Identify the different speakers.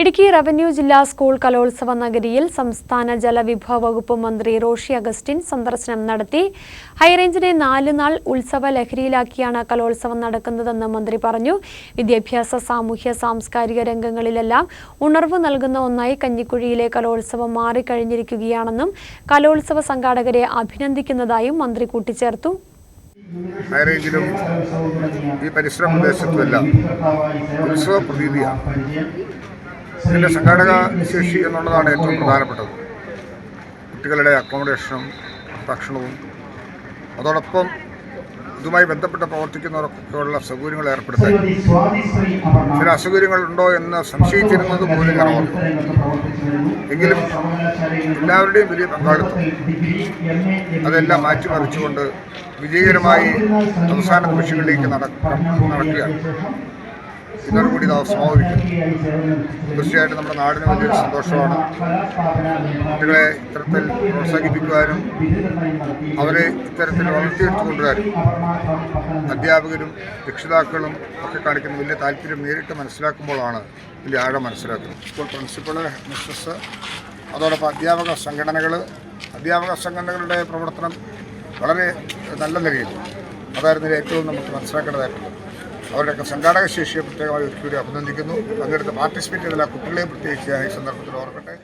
Speaker 1: Idukki revenue ജില്ലാ school കലോത്സവ നഗരിയിൽ സംസ്ഥാന ജലവിഭവ വകുപ്പ് മന്ത്രി റോഷി അഗസ്റ്റിൻ സന്ദർശനം നടത്തി. ഹൈറേഞ്ചിനെ നാല് നാൾ ഉത്സവ ലഹരിയിലാക്കിയാണ് കലോത്സവം നടക്കുന്നതെന്ന് മന്ത്രി പറഞ്ഞു. വിദ്യാഭ്യാസ സാമൂഹ്യ സാംസ്കാരിക രംഗങ്ങളിലെല്ലാം ഉണർവ് നൽകുന്ന ഒന്നായി കഞ്ഞിക്കുഴിയിലെ കലോത്സവം മാറിക്കഴിഞ്ഞിരിക്കുകയാണെന്നും കലോത്സവ സംഘാടകരെ അഭിനന്ദിക്കുന്നതായും മന്ത്രി കൂട്ടിച്ചേർത്തു.
Speaker 2: ഹൈറേഞ്ചിലും ഈ പരിസര പ്രദേശത്തുമെല്ലാം ഉത്സവ പ്രതീതിയാണ്. ഇതിന്റെ സംഘാടക ശേഷി എന്നുള്ളതാണ് ഏറ്റവും പ്രധാനപ്പെട്ടത്. കുട്ടികളുടെ അക്കോമഡേഷനും ഭക്ഷണവും അതോടൊപ്പം ഇതുമായി ബന്ധപ്പെട്ട് പ്രവർത്തിക്കുന്നവർക്കൊക്കെയുള്ള സൗകര്യങ്ങൾ ഏർപ്പെടുത്താൻ. ചില അസൗകര്യങ്ങളുണ്ടോ എന്ന് സംശയിച്ചിരുന്നത് പോലും കാരണം എങ്കിലും എല്ലാവരുടെയും വലിയ പങ്കാളിത്തം. അതെല്ലാം മാറ്റിമറിച്ചുകൊണ്ട് വിജയകരമായി അവസാന നിമിഷങ്ങളിലേക്ക് നടക്കുക ഇതോടുകൂടി ഇത് സമാപിക്കും തീർച്ചയായിട്ടും നമ്മുടെ നാടിന് വലിയൊരു സന്തോഷമാണ്. കുട്ടികളെ ഇത്തരത്തിൽ പ്രോത്സാഹിപ്പിക്കുവാനും അവരെ ഇത്തരത്തിൽ വളർത്തിയെടുത്തു കൊണ്ടുവരാനും അധ്യാപകരും രക്ഷിതാക്കളും ഒക്കെ കാണിക്കുന്ന വലിയ താല്പര്യം നേരിട്ട് മനസ്സിലാക്കുമ്പോഴാണ് വലിയ ആഴം മനസ്സിലാക്കുന്നത്. സ്കൂൾ പ്രിൻസിപ്പൾ മിസ്സസ് അതോടൊപ്പം അധ്യാപക സംഘടനകൾ അധ്യാപക സംഘടനകളുടെ പ്രവർത്തനം വളരെ നല്ല നിലയിൽ അതായിരുന്നു ഏറ്റവും നമുക്ക് മനസ്സിലാക്കേണ്ടതായിട്ടുള്ളത്. അവരുടെയൊക്കെ സംഘാടക ശേഷിയെ പ്രത്യേകമായി ഒരിക്കലും അഭിനന്ദിക്കുന്നു. പങ്കെടുത്ത് പാർട്ടിസിപ്പേറ്റ് ചെയ്ത എല്ലാ കുട്ടികളെയും പ്രത്യേകിച്ച് ഈ സന്ദർഭത്തിൽ ഓർക്കട്ടെ.